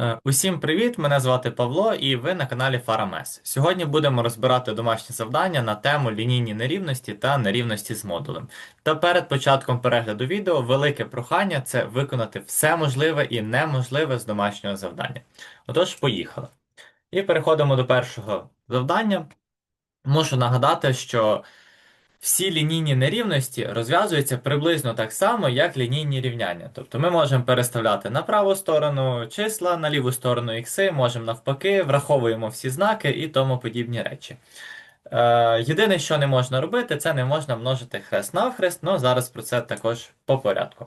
Е, Усім привіт! Мене звати Павло, і ви на каналі FaraMS. Сьогодні будемо розбирати домашні завдання на тему лінійні нерівності та нерівності з модулем. Та перед початком перегляду відео велике прохання це виконати все можливе і неможливе з домашнього завдання. Отож, поїхали. І переходимо до першого завдання. Мушу нагадати, що всі лінійні нерівності розв'язуються приблизно так само, як лінійні рівняння. Тобто ми можемо переставляти на праву сторону числа, на ліву сторону ікси, можемо навпаки, враховуємо всі знаки і тому подібні речі. Е, Єдине, що не можна робити, це не можна множити хрест навхрест, але зараз про це також по порядку.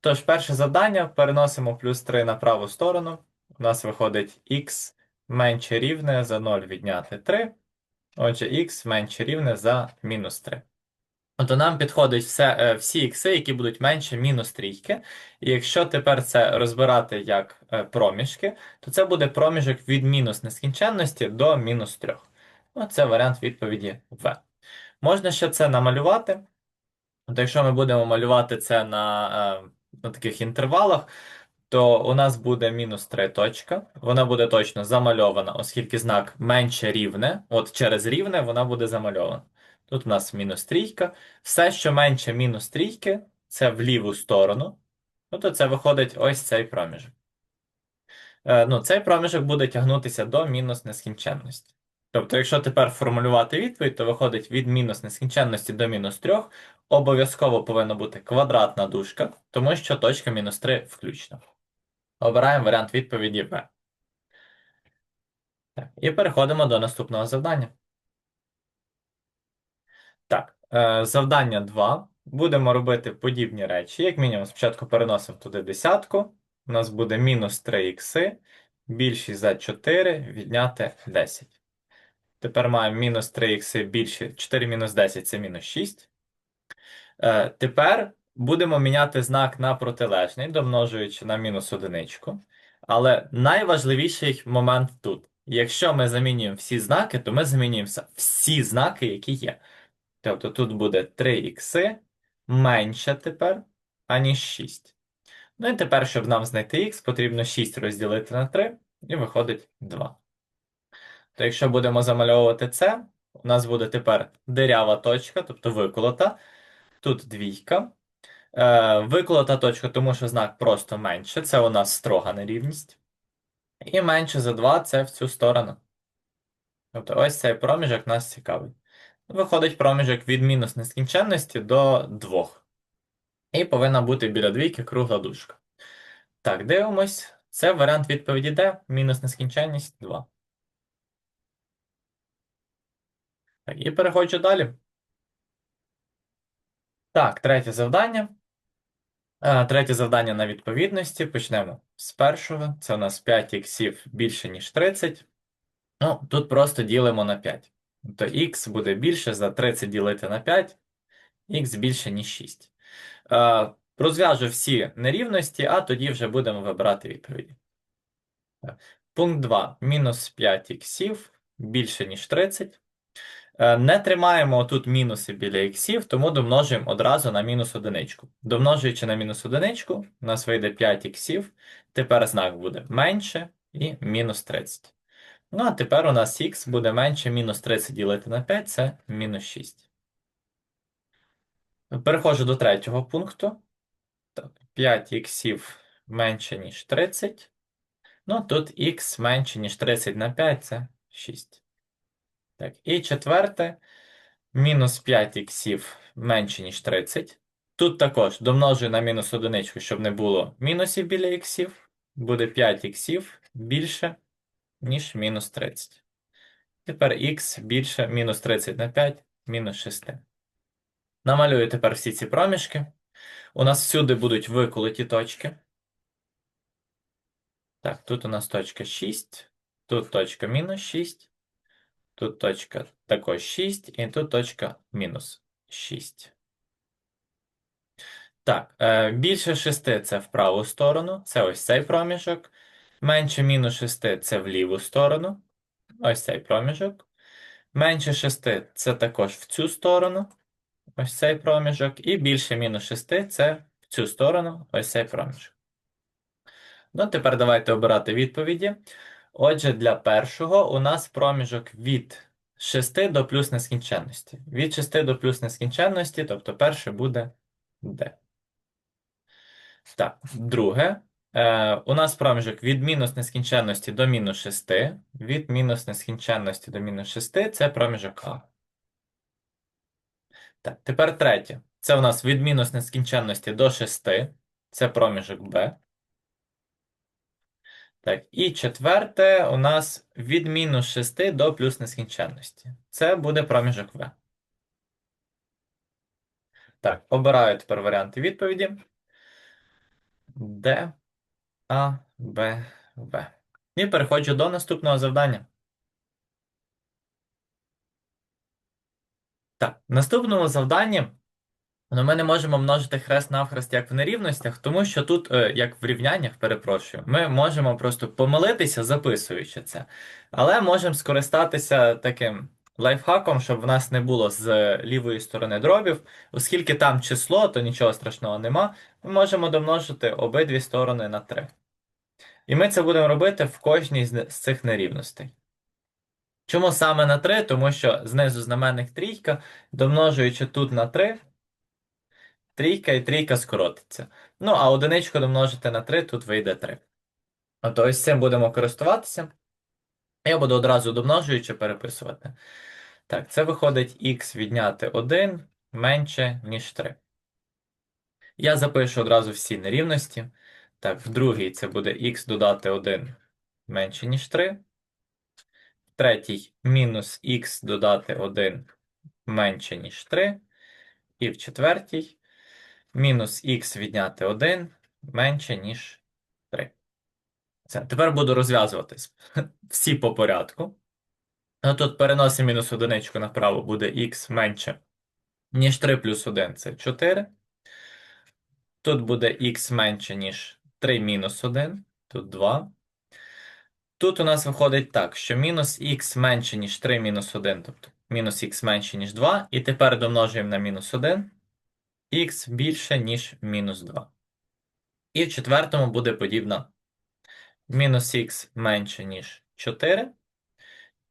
Тож, перше завдання переносимо плюс 3 на праву сторону. У нас виходить х менше рівне за 0 відняти 3. Отже, х менше рівне за мінус 3. Ото нам підходить все, е, всі ікси, які будуть менше мінус трійки. І якщо тепер це розбирати як е, проміжки, то це буде проміжок від мінус нескінченності до мінус 3. Оце варіант відповіді В. Можна ще це намалювати. От якщо ми будемо малювати це на, е, на таких інтервалах, то у нас буде мінус 3 точка. Вона буде точно замальована, оскільки знак менше рівне. От через рівне вона буде замальована. Тут у нас мінус трійка. Все, що менше мінус трійки, це в ліву сторону. Тобто це виходить ось цей проміжок. Е, ну, Цей проміжок буде тягнутися до мінус нескінченності. Тобто, якщо тепер формулювати відповідь, то виходить від мінус нескінченності до мінус 3, обов'язково повинна бути квадратна дужка, тому що точка мінус 3 включно. Обираємо варіант відповіді В. Так, І переходимо до наступного завдання. Так, е, завдання 2. Будемо робити подібні речі. Як мінімум, спочатку переносимо туди десятку. У нас буде мінус 3 ікси, більшість за 4, відняти 10. Тепер маємо мінус 3 ікси більше 4 мінус 10 це мінус 6. Е, тепер будемо міняти знак на протилежний, домножуючи на мінус одиничку. Але найважливіший момент тут. Якщо ми замінюємо всі знаки, то ми замінюємо всі знаки, які є. Тобто тут буде 3х менше тепер, аніж 6. Ну і тепер, щоб нам знайти х, потрібно 6 розділити на 3, і виходить 2. То якщо будемо замальовувати це, у нас буде тепер дирява точка, тобто виколота. Тут двійка. Е, Виколота точка, тому що знак просто менше. Це у нас строга нерівність. І менше за 2 це в цю сторону. Тобто ось цей проміжок нас цікавий. Виходить проміжок від мінус нескінченності до 2. І повинна бути біля двійки кругла дужка. Так, дивимось. Це варіант відповіді Д. Мінус нескінченність 2. Так, і переходжу далі. Так, третє завдання. Е, Третє завдання на відповідності. Почнемо з першого. Це у нас 5 іксів більше, ніж 30. Ну, тут просто ділимо на 5. Тобто х буде більше за 30 ділити на 5, х більше, ніж 6. Е, Розв'яжу всі нерівності, а тоді вже будемо вибирати відповіді. Пункт 2. Мінус 5 іксів більше, ніж 30. Е, Не тримаємо тут мінуси біля іксів, тому домножуємо одразу на мінус одиничку. Домножуючи на мінус одиничку, у нас вийде 5 іксів. Тепер знак буде менше і мінус 30. Ну, а тепер у нас х буде менше мінус 30 ділити на 5, це мінус 6. Переходжу до третього пункту. Так, 5 іксів менше, ніж 30. Ну, тут х менше, ніж 30 на 5, це 6. Так, і четверте. Мінус 5 іксів менше, ніж 30. Тут також домножую на мінус одиничку, щоб не було мінусів біля іксів. Буде 5 іксів більше, ніж мінус 30. Тепер х більше мінус 30 на 5, мінус 6. Намалюю тепер всі ці проміжки. У нас всюди будуть виколоті точки. Так, тут у нас точка 6, тут точка мінус 6, тут точка також 6, і тут точка мінус 6. Так, е, більше 6 це в праву сторону, це ось цей проміжок. Менше мінус 6 це в ліву сторону. Ось цей проміжок. Менше 6 це також в цю сторону. Ось цей проміжок. І більше мінус 6 це в цю сторону, ось цей проміжок. Ну, тепер давайте обирати відповіді. Отже, для першого у нас проміжок від 6 до плюс нескінченності. Від 6 до плюс нескінченності, тобто перше буде D. Так, друге. Е, у нас проміжок від мінус нескінченності до мінус 6. Від мінус нескінченності до мінус 6 це проміжок А. Так, тепер третє. Це у нас від мінус нескінченності до 6. Це проміжок Б. Так, і четверте у нас від мінус 6 до плюс нескінченності. Це буде проміжок В. Так, обираю тепер варіанти відповіді. Д, А, Б, В. І переходжу до наступного завдання. Так, в наступному завданні ну, ми не можемо множити хрест навхрест як в нерівностях, тому що тут, е, як в рівняннях, перепрошую, ми можемо просто помилитися, записуючи це. Але можемо скористатися таким лайфхаком, щоб в нас не було з лівої сторони дробів, оскільки там число, то нічого страшного нема. Ми можемо домножити обидві сторони на 3. І ми це будемо робити в кожній з цих нерівностей. Чому саме на 3? Тому що знизу знаменник трійка, домножуючи тут на 3, трійка і трійка скоротиться. Ну, а одиничку домножити на 3, тут вийде 3. От ось цим будемо користуватися. Я буду одразу домножуючи переписувати. Так, це виходить х відняти 1 менше, ніж 3. Я запишу одразу всі нерівності. Так, в другій це буде х додати 1 менше, ніж 3. В третій мінус х додати 1 менше, ніж 3. І в четвертій мінус х відняти 1 менше, ніж 3. Це. Тепер буду розв'язуватись всі по порядку. Ну, Тут переносимо мінус одиничку направо, буде х менше, ніж 3 плюс 1 це 4. Тут буде х менше, ніж 3 мінус 1, тут 2. Тут у нас виходить так, що мінус х менше, ніж 3 мінус 1, тобто мінус х менше, ніж 2. І тепер домножуємо на мінус 1, х більше, ніж мінус 2. І в четвертому буде подібно. Мінус х менше, ніж 4.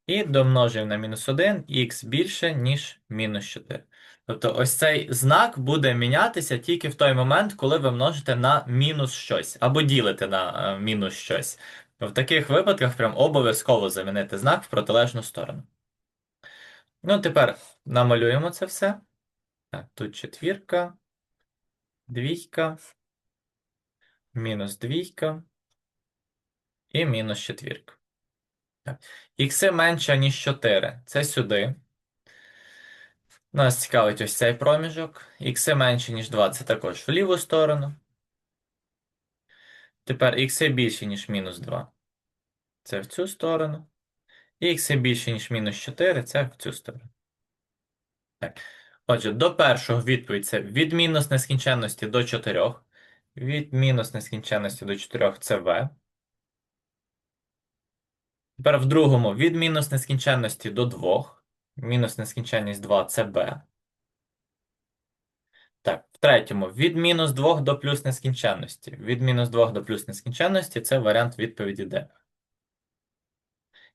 І домножуємо на мінус 1, х більше, ніж мінус 4. Тобто ось цей знак буде мінятися тільки в той момент, коли ви множите на мінус щось, або ділите на е, мінус щось. В таких випадках прям обов'язково замінити знак в протилежну сторону. Ну, тепер намалюємо це все. Так, тут четвірка, двійка, мінус двійка і мінус четвірка. Ікси менше, ніж 4. Це сюди. Нас цікавить ось цей проміжок. Ікси менше, ніж 2, це також в ліву сторону. Тепер ікси більше, ніж мінус 2. Це в цю сторону. І ікси більше, ніж мінус 4, це в цю сторону. Так. Отже, до першого відповідь це від мінус нескінченності до 4. Від мінус нескінченності до 4 це В. Тепер в другому від мінус нескінченності до 2. Мінус нескінченність 2 це b. Так, в третьому від мінус 2 до плюс нескінченності. Від мінус 2 до плюс нескінченності це варіант відповіді D.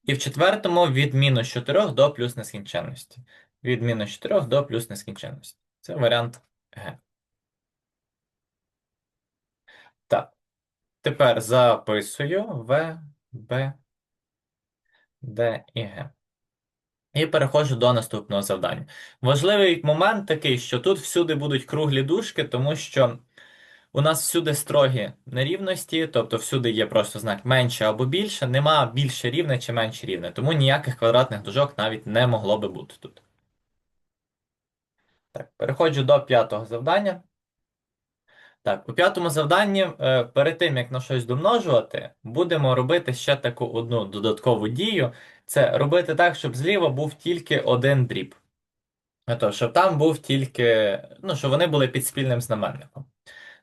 І в четвертому від мінус 4 до плюс нескінченності. Від мінус 4 до плюс нескінченності. Це варіант Г. Так. Тепер записую В, Б, Д і Г. І переходжу до наступного завдання. Важливий момент такий, що тут всюди будуть круглі дужки, тому що у нас всюди строгі нерівності, тобто всюди є просто знак менше або більше, нема більше рівне чи менше рівне, тому ніяких квадратних дужок навіть не могло би бути тут. Так, переходжу до п'ятого завдання. Так, у п'ятому завданні, е, перед тим, як на щось домножувати, будемо робити ще таку одну додаткову дію. Це робити так, щоб зліва був тільки один дріб. Тобто, щоб там був тільки, ну, щоб вони були під спільним знаменником.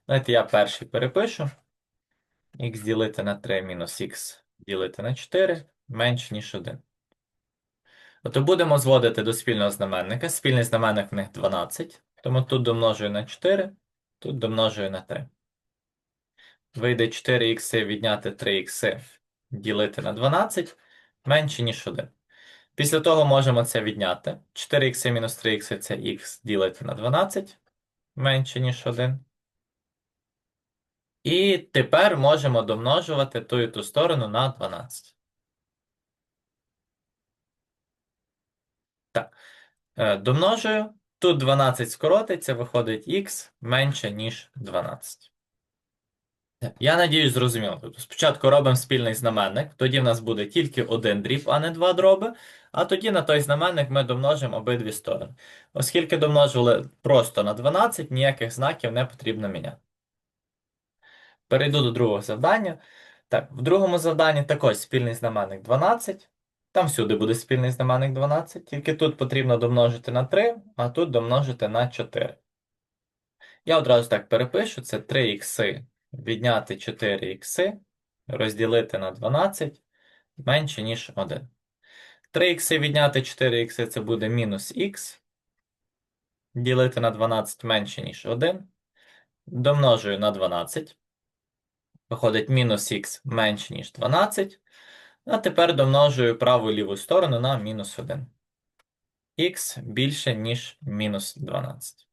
Давайте я перший перепишу. Х ділити на 3 мінус х ділити на 4 менше, ніж 1. Тобто будемо зводити до спільного знаменника. Спільний знаменник в них 12. Тому тут домножую на 4, тут домножую на 3. Вийде 4х відняти 3х ділити на 12 менше, ніж 1. Після того можемо це відняти. 4х мінус 3х це х ділити на 12 менше, ніж 1. І тепер можемо домножувати ту і ту сторону на 12. Так. Е, Домножую. Тут 12 скоротиться, виходить х менше, ніж 12. Я надіюсь, зрозуміло. Тобто спочатку робимо спільний знаменник, тоді в нас буде тільки один дріб, а не два дроби. А тоді на той знаменник ми домножимо обидві сторони. Оскільки домножили просто на 12, ніяких знаків не потрібно міняти. Перейду до другого завдання. Так, в другому завданні також спільний знаменник 12. Там всюди буде спільний знаменник 12, тільки тут потрібно домножити на 3, а тут домножити на 4. Я одразу так перепишу: це 3х відняти 4х розділити на 12 менше, ніж 1. 3х відняти 4х це буде мінус х. Ділити на 12 менше, ніж 1. Домножую на 12. Виходить мінус х менше, ніж 12. А тепер домножую праву і ліву сторону на мінус 1. Х більше, ніж мінус 12.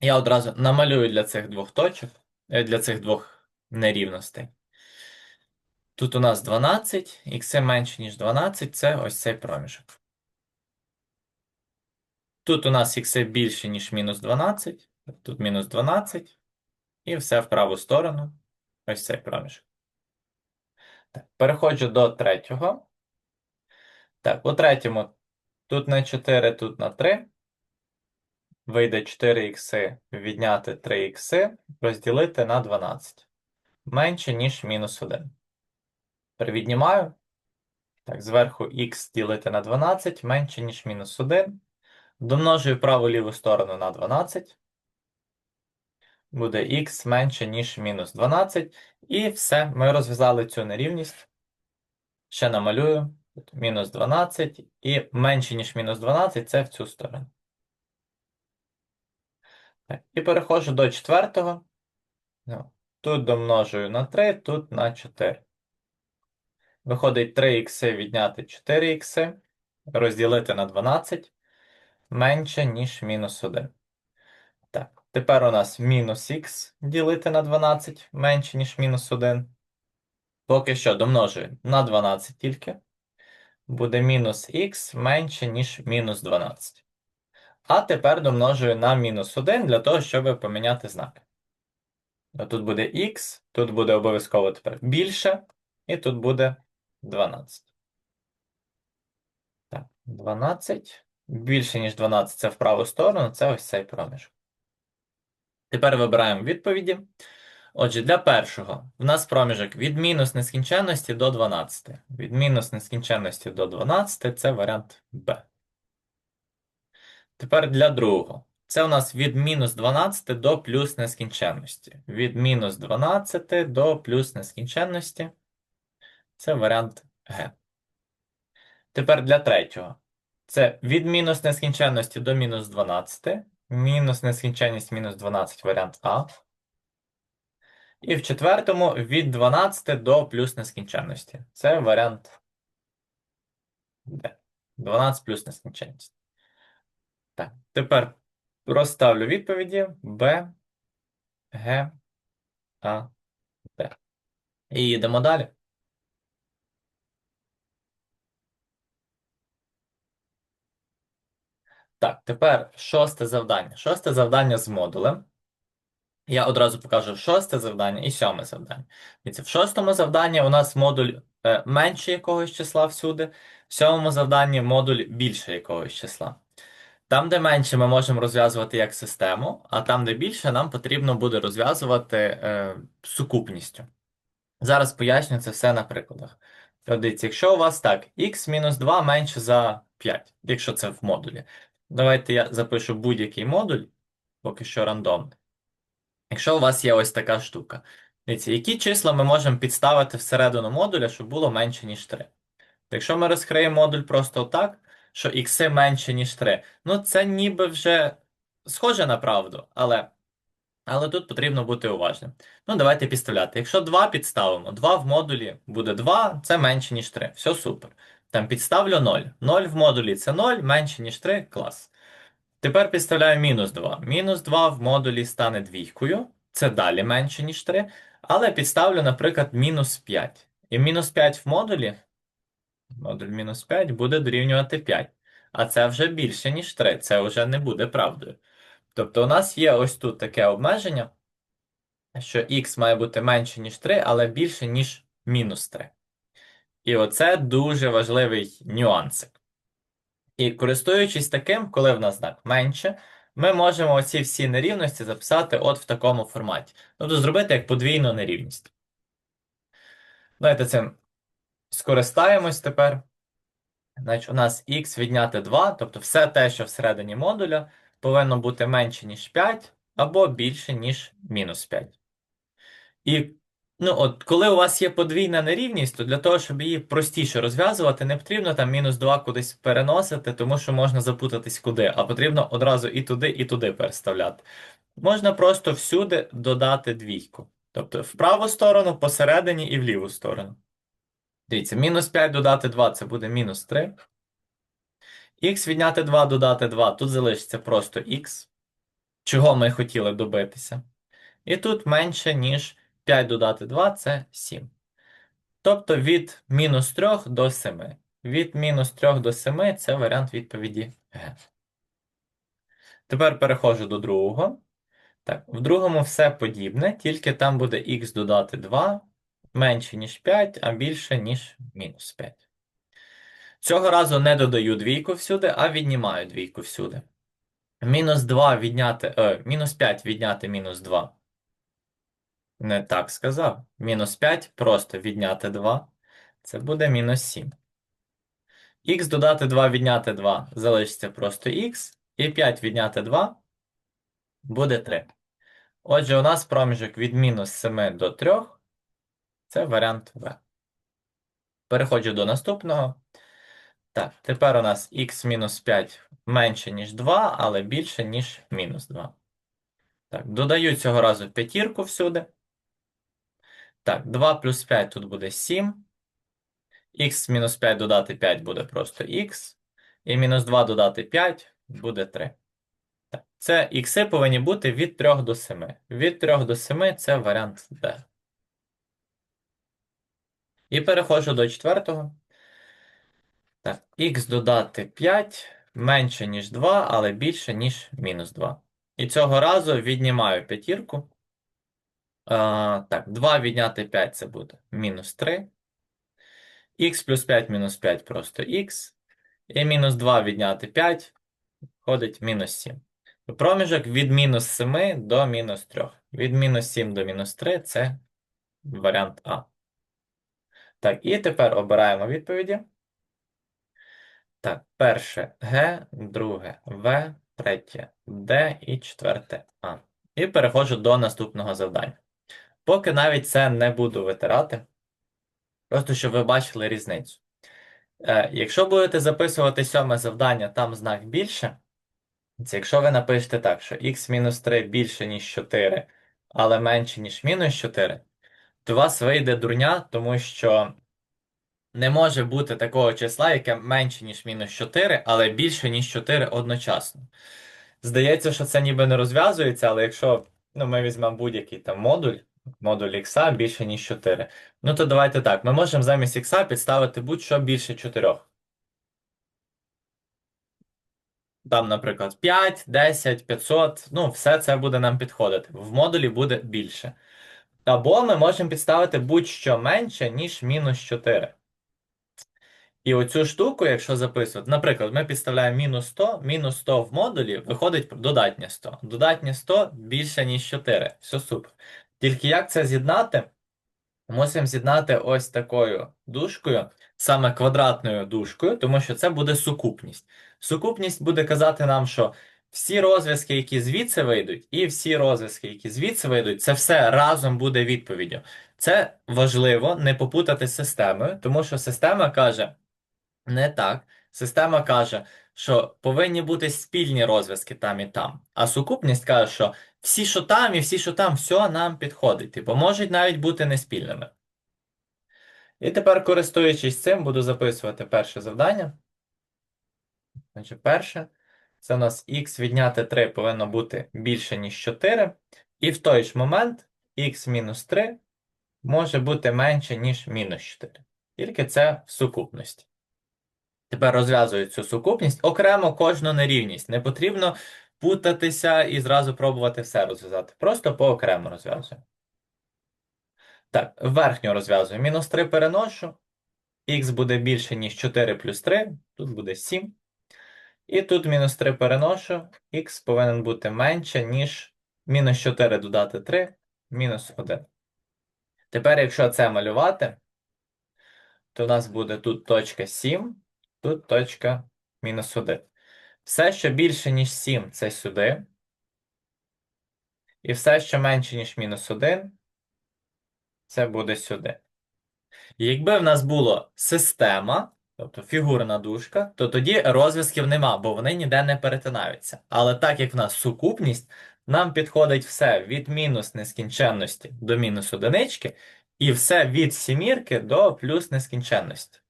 Я одразу намалюю для цих двох точок, е, для цих двох нерівностей. Тут у нас 12, х менше, ніж 12, це ось цей проміжок. Тут у нас х більше, ніж мінус 12, тут мінус 12, і все в праву сторону. Ось цей проміжок. Переходжу до третього. Так, у третьому тут на 4, тут на 3. Вийде 4х відняти 3х розділити на 12. Менше, ніж мінус 1. Перевіднімаю. Так, зверху х ділити на 12 менше, ніж мінус 1. Домножую праву ліву сторону на 12. Буде х менше, ніж мінус 12. І все, ми розв'язали цю нерівність. Ще намалюю. Мінус 12 і менше, ніж мінус 12 це в цю сторону. І переходжу до четвертого. Ну, Тут домножую на 3, тут на 4. Виходить 3х відняти 4х, розділити на 12 менше, ніж мінус 1. Тепер у нас мінус х ділити на 12 менше, ніж мінус 1. Поки що домножую на 12 тільки. Буде мінус х менше, ніж мінус 12. А тепер домножую на мінус 1 для того, щоб поміняти знаки. Тут буде х, тут буде обов'язково тепер більше, і тут буде 12. Так, 12. Більше, ніж 12 це в праву сторону, це ось цей проміжок. Тепер вибираємо відповіді. Отже, для першого в нас проміжок від мінус нескінченності до 12. Від мінус нескінченності до 12 це варіант Б. Тепер для другого. Це у нас від мінус 12 до плюс нескінченності. Від мінус 12 до плюс нескінченності. Це варіант Г. Тепер для третього. Це від мінус нескінченності до мінус 12. Мінус нескінченність мінус 12 варіант А. І в четвертому від 12 до плюс нескінченності. Це варіант Д. 12 плюс нескінченність. Так, тепер розставлю відповіді Б, Г, А, Д. І їдемо далі. Так, тепер шосте завдання. Шосте завдання з модулем. Я одразу покажу шосте завдання і сьоме завдання. Дивіться, в шостому завданні у нас модуль е, менше якогось числа всюди, в сьомому завданні модуль більше якогось числа. Там, де менше, ми можемо розв'язувати як систему, а там, де більше, нам потрібно буде розв'язувати е, сукупністю. Зараз поясню це все на прикладах. Дивіться, якщо у вас так, x-2 менше за 5, якщо це в модулі. Давайте я запишу будь-який модуль, поки що рандомний. Якщо у вас є ось така штука. Дивіться, які числа ми можемо підставити всередину модуля, щоб було менше, ніж 3. Якщо ми розкриємо модуль просто так, що ікси менше, ніж 3, ну це ніби вже схоже на правду, але Але тут потрібно бути уважним. Ну, давайте підставляти. Якщо 2 підставимо, 2 в модулі буде 2, це менше, ніж 3. Все супер. Там підставлю 0. 0 в модулі це 0, менше, ніж 3, клас. Тепер підставляю мінус 2. Мінус 2 в модулі стане двійкою. Це далі менше, ніж 3. Але підставлю, наприклад, мінус 5. І мінус 5 в модулі, модуль мінус 5 буде дорівнювати 5. А це вже більше, ніж 3. Це вже не буде правдою. Тобто у нас є ось тут таке обмеження, що х має бути менше, ніж 3, але більше, ніж мінус 3. І оце дуже важливий нюансик. І користуючись таким, коли в нас знак менше, ми можемо оці всі нерівності записати от в такому форматі. Тобто зробити як подвійну нерівність. Давайте цим скористаємось тепер. Значить, у нас х відняти 2, тобто все те, що всередині модуля, повинно бути менше, ніж 5, або більше, ніж мінус 5. І ну, от, коли у вас є подвійна нерівність, то для того, щоб її простіше розв'язувати, не потрібно там мінус 2 кудись переносити, тому що можна запутатись куди, а потрібно одразу і туди, і туди переставляти. Можна просто всюди додати двійку. Тобто в праву сторону, посередині і в ліву сторону. Дивіться, мінус 5 додати 2 це буде мінус 3. Х відняти 2 додати 2, тут залишиться просто х, чого ми хотіли добитися. І тут менше, ніж 5 додати 2 це 7. Тобто від мінус 3 до 7. Від мінус 3 до 7 це варіант відповіді Г. Тепер переходжу до другого. Так, в другому все подібне, тільки там буде х додати 2 менше, ніж 5, а більше, ніж мінус 5. Цього разу не додаю двійку всюди, а віднімаю двійку всюди. Мінус 2 відняти, е, мінус 5 відняти мінус 2. Не так сказав. Мінус 5 просто відняти 2. Це буде мінус 7. Х додати 2 відняти 2 залишиться просто х. І 5 відняти 2 буде 3. Отже, у нас проміжок від мінус 7 до 3. Це варіант В. Переходжу до наступного. Так, тепер у нас х мінус 5 менше, ніж 2, але більше, ніж мінус 2. Так, додаю цього разу п'ятірку всюди. Так, 2 плюс 5 тут буде 7. Х мінус 5 додати 5 буде просто х. І мінус 2 додати 5 буде 3. Так, це ікси повинні бути від 3 до 7. Від 3 до 7 це варіант D. І переходжу до четвертого. Так, х додати 5 менше, ніж 2, але більше, ніж мінус 2. І цього разу віднімаю п'ятірку. Так, 2 відняти 5 це буде мінус 3. Х плюс 5 мінус 5 просто х. І мінус 2 відняти 5 ходить мінус 7. Проміжок від мінус 7 до мінус 3. Від мінус 7 до мінус 3 це варіант А. Так, і тепер обираємо відповіді. Так, перше Г, друге В, третє Д і четверте А. І переходжу до наступного завдання. Поки навіть це не буду витирати, просто щоб ви бачили різницю. Е, якщо будете записувати сьоме завдання, там знак більше. Це якщо ви напишете так, що х-3 більше, ніж 4, але менше, ніж мінус 4, то у вас вийде дурня, тому що не може бути такого числа, яке менше, ніж мінус 4, але більше, ніж 4 одночасно. Здається, що це ніби не розв'язується, але якщо ну, ми візьмемо будь-який там модуль, модуль х більше, ніж 4, ну то давайте так, ми можемо замість х підставити будь-що більше 4. Там, наприклад, 5, 10, 500, ну, все це буде нам підходити. В модулі буде більше. Або ми можемо підставити будь-що менше, ніж мінус 4. І оцю штуку, якщо записувати, наприклад, ми підставляємо мінус 100, мінус 100 в модулі, виходить додатнє 100. Додатнє 100 більше, ніж 4. Все супер. Тільки як це з'єднати? Мусимо з'єднати ось такою дужкою, саме квадратною дужкою, тому що це буде сукупність. Сукупність буде казати нам, що всі розв'язки, які звідси вийдуть, і всі розв'язки, які звідси вийдуть, це все разом буде відповіддю. Це важливо не попутати з системою, тому що система каже не так. Система каже, що повинні бути спільні розв'язки там і там. А сукупність каже, що всі, що там, і всі, що там, все нам підходить. Типу, можуть навіть бути неспільними. І тепер, користуючись цим, буду записувати перше завдання. Значить, перше, це у нас х відняти 3 повинно бути більше, ніж 4. І в той ж момент х мінус 3 може бути менше, ніж мінус 4. Тільки це в сукупності. Тепер розв'язую цю сукупність окремо кожну нерівність. Не потрібно путатися і зразу пробувати все розв'язати. Просто поокремо розв'язую. Так, верхню розв'язую. Мінус 3 переношу. Х буде більше, ніж 4 плюс 3. Тут буде 7. І тут мінус 3 переношу. Х повинен бути менше, ніж мінус 4 додати 3, мінус 1. Тепер, якщо це малювати, то у нас буде тут точка 7, тут точка мінус 1. Все, що більше, ніж 7, це сюди. І все, що менше, ніж мінус 1, це буде сюди. І якби в нас була система, тобто фігурна дужка, то тоді розв'язків нема, бо вони ніде не перетинаються. Але так як в нас сукупність, нам підходить все від мінус нескінченності до мінус одинички, і все від сімірки до плюс нескінченності.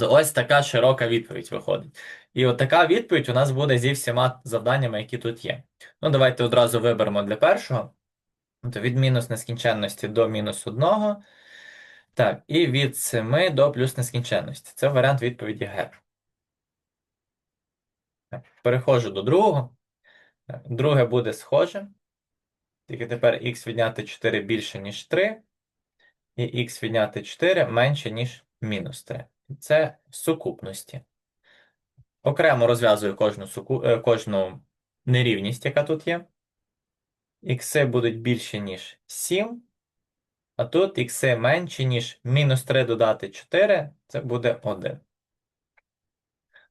Ось така широка відповідь виходить. І от така відповідь у нас буде зі всіма завданнями, які тут є. Ну, давайте одразу виберемо для першого. То від мінус нескінченності до мінус 1. Так, і від 7 до плюс нескінченності. Це варіант відповіді Г. Переходжу до другого. Друге буде схоже. Тільки тепер х відняти 4 більше, ніж 3, і х відняти 4 менше, ніж мінус 3. Це сукупності. Окремо розв'язую кожну, суку... е, кожну нерівність, яка тут є. Ікси будуть більше, ніж 7. А тут ікси менші, ніж мінус 3 додати 4, це буде 1.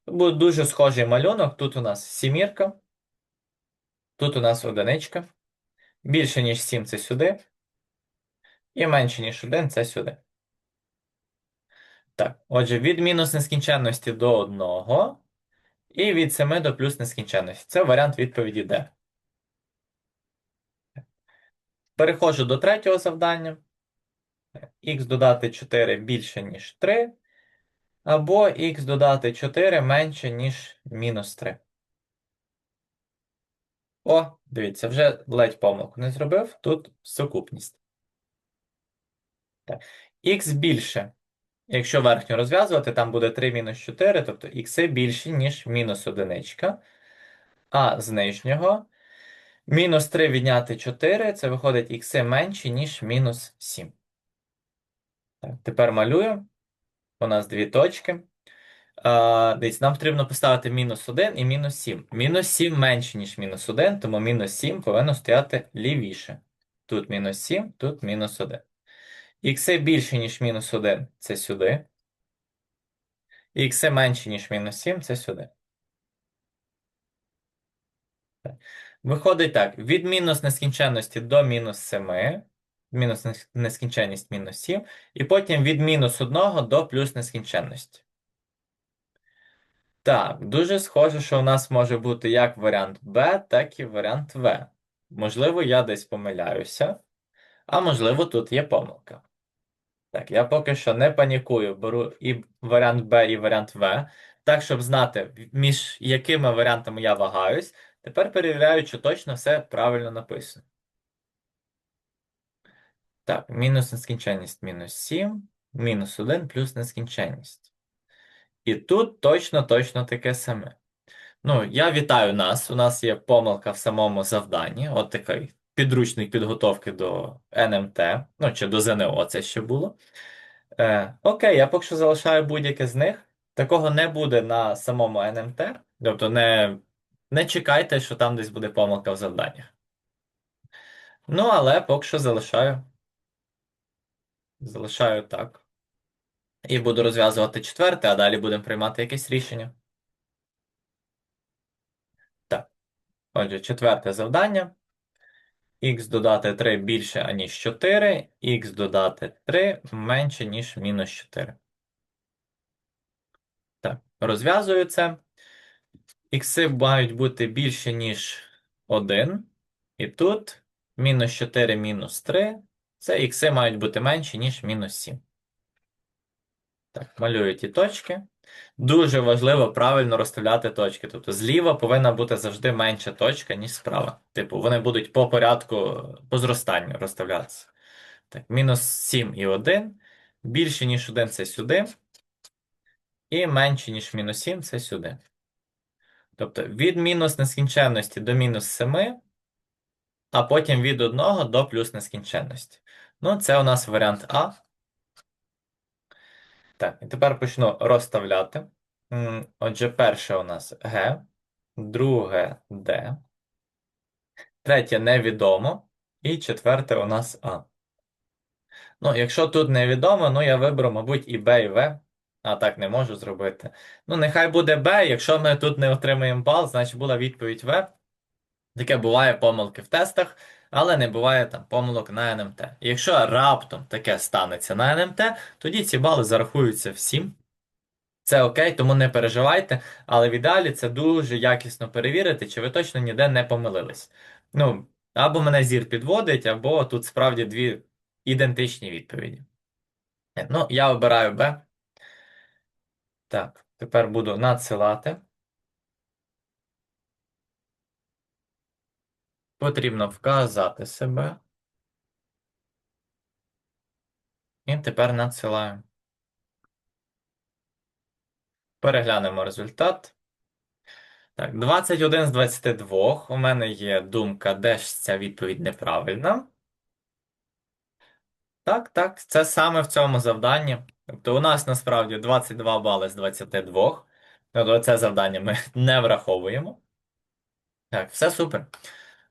Тут буде дуже схожий малюнок. Тут у нас сімірка, тут у нас одиничка. Більше, ніж 7 це сюди. І менше, ніж 1 це сюди. Так, отже, від мінус нескінченності до 1 і від 7 до плюс нескінченності. Це варіант відповіді D. Переходжу до третього завдання. Х додати 4 більше, ніж 3. Або х додати 4 менше, ніж мінус 3. О, дивіться, вже ледь помилку не зробив. Тут сукупність. Так. Х більше. Якщо верхню розв'язувати, там буде 3 мінус 4, тобто х більші, ніж мінус 1. А з нижнього мінус 3 відняти 4, це виходить х менші, ніж мінус 7. Так, тепер малюю. У нас дві точки. А, дивіться, нам потрібно поставити мінус 1 і мінус 7. Мінус 7 менше, ніж мінус 1, тому мінус 7 повинно стояти лівіше. Тут мінус 7, тут мінус 1. Х більше, ніж мінус 1 це сюди. Х менше, ніж мінус 7 це сюди. Виходить так: від мінус нескінченності до мінус 7, мінус нескінченність мінус 7, і потім від мінус 1 до плюс нескінченності. Так, дуже схоже, що у нас може бути як варіант Б, так і варіант В. Можливо, я десь помиляюся, а можливо, тут є помилка. Так, я поки що не панікую, беру і варіант Б, і варіант В, так, щоб знати, між якими варіантами я вагаюсь. Тепер перевіряю, чи точно все правильно написано. Так, мінус нескінченність мінус 7, мінус 1 плюс нескінченність. І тут точно-точно таке саме. Ну, я вітаю нас. У нас є помилка в самому завданні. От такий підручник підготовки до НМТ, ну чи до ЗНО це ще було. Е, окей, я поки що залишаю будь-яке з них. Такого не буде на самому НМТ. Тобто не, не чекайте, що там десь буде помилка в завданнях. Ну, але поки що залишаю. Залишаю так. І буду розв'язувати четверте, а далі будемо приймати якесь рішення. Так. Отже, четверте завдання. Х додати 3 більше, аніж 4, х додати 3 менше, ніж мінус 4. Так, розв'язую це. ікси мають бути більше, ніж 1. І тут мінус 4, мінус 3. Це ікси мають бути менші, ніж мінус 7. Так, малюю ті точки. Дуже важливо правильно розставляти точки. Тобто зліва повинна бути завжди менша точка, ніж справа. Типу, вони будуть по порядку, по зростанню розставлятися. Так, мінус 7 і 1. Більше, ніж 1 це сюди. І менше, ніж мінус 7 це сюди. Тобто від мінус нескінченності до мінус 7, а потім від 1 до плюс нескінченності. Ну, це у нас варіант А. Так, і тепер почну розставляти. Отже, перше у нас Г, друге Д, третє невідомо, і четверте у нас А. Ну, якщо тут невідомо, ну я виберу, мабуть, і Б, і В. А так не можу зробити. Ну, нехай буде Б. Якщо ми тут не отримаємо бал, значить була відповідь В. Таке буває помилки в тестах, але не буває там помилок на НМТ. І якщо раптом таке станеться на НМТ, тоді ці бали зарахуються всім. Це окей, тому не переживайте, але в ідеалі це дуже якісно перевірити, чи ви точно ніде не помилились. Ну, або мене зір підводить, або тут справді дві ідентичні відповіді. Ну, я обираю Б. Так, тепер буду надсилати. Потрібно вказати себе. І тепер надсилаю. Переглянемо результат. Так, 21 з 22. У мене є думка, де ж ця відповідь неправильна. Так, так, це саме в цьому завданні. Тобто у нас насправді 22 бали з 22. Тобто це завдання ми не враховуємо. Так, все супер.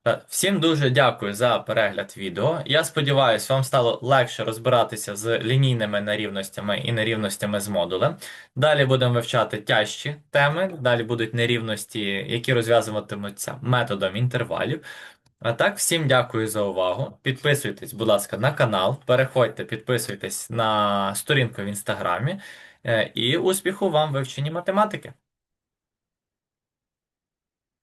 Е, Всім дуже дякую за перегляд відео. Я сподіваюся, вам стало легше розбиратися з лінійними нерівностями і нерівностями з модулем. Далі будемо вивчати тяжчі теми, далі будуть нерівності, які розв'язуватимуться методом інтервалів. А так, всім дякую за увагу. Підписуйтесь, будь ласка, на канал, переходьте, підписуйтесь на сторінку в інстаграмі. Е, І успіху вам в вивченні математики!